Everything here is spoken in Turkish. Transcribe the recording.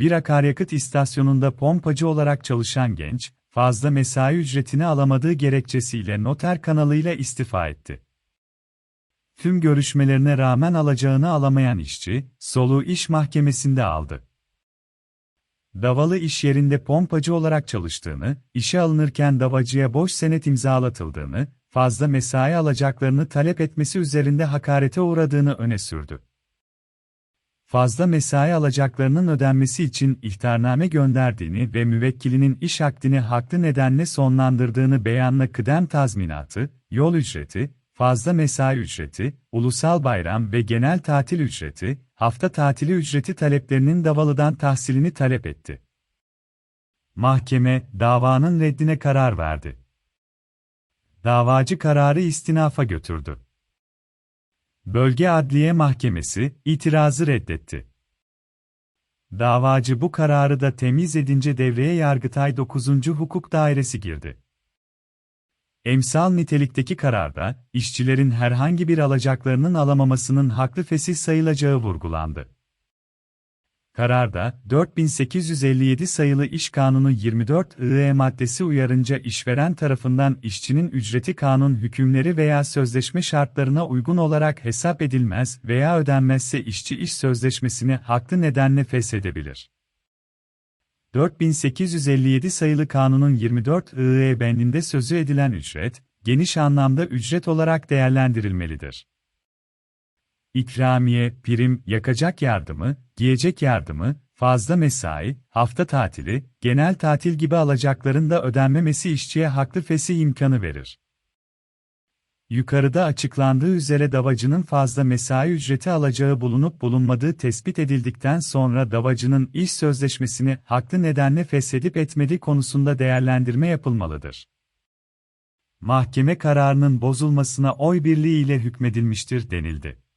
bir akaryakıt istasyonunda pompacı olarak çalışan genç, fazla mesai ücretini alamadığı gerekçesiyle noter kanalıyla istifa etti. Tüm görüşmelerine rağmen alacağını alamayan işçi, soluğu iş mahkemesinde aldı. Davalı iş yerinde pompacı olarak çalıştığını, işe alınırken davacıya boş senet imzalatıldığını, fazla mesai alacaklarını talep etmesi üzerinde hakarete uğradığını öne sürdü. Fazla mesai alacaklarının ödenmesi için ihtarname gönderdiğini ve müvekkilinin iş akdini haklı nedenle sonlandırdığını beyanla kıdem tazminatı, yol ücreti, fazla mesai ücreti, ulusal bayram ve genel tatil ücreti, hafta tatili ücreti taleplerinin davalıdan tahsilini talep etti. Mahkeme, davanın reddine karar verdi. Davacı kararı istinafa götürdü. Bölge Adliye Mahkemesi, itirazı reddetti. Davacı bu kararı da temiz edince devreye Yargıtay 9. Hukuk Dairesi girdi. Emsal nitelikteki kararda, işçilerin herhangi bir alacaklarının alamamasının haklı fesih sayılacağı vurgulandı. Kararda, 4857 sayılı İş Kanunu 24 IE maddesi uyarınca işveren tarafından işçinin ücreti kanun hükümleri veya sözleşme şartlarına uygun olarak hesap edilmez veya ödenmezse işçi iş sözleşmesini haklı nedenle feshedebilir. 4857 sayılı kanunun 24 IE bendinde sözü edilen ücret, geniş anlamda ücret olarak değerlendirilmelidir. İkramiye, prim, yakacak yardımı, giyecek yardımı, fazla mesai, hafta tatili, genel tatil gibi alacakların da ödenmemesi işçiye haklı fesih imkanı verir. Yukarıda açıklandığı üzere davacının fazla mesai ücreti alacağı bulunup bulunmadığı tespit edildikten sonra davacının iş sözleşmesini haklı nedenle feshedip etmediği konusunda değerlendirme yapılmalıdır. Mahkeme kararının bozulmasına oy birliği ile hükmedilmiştir denildi.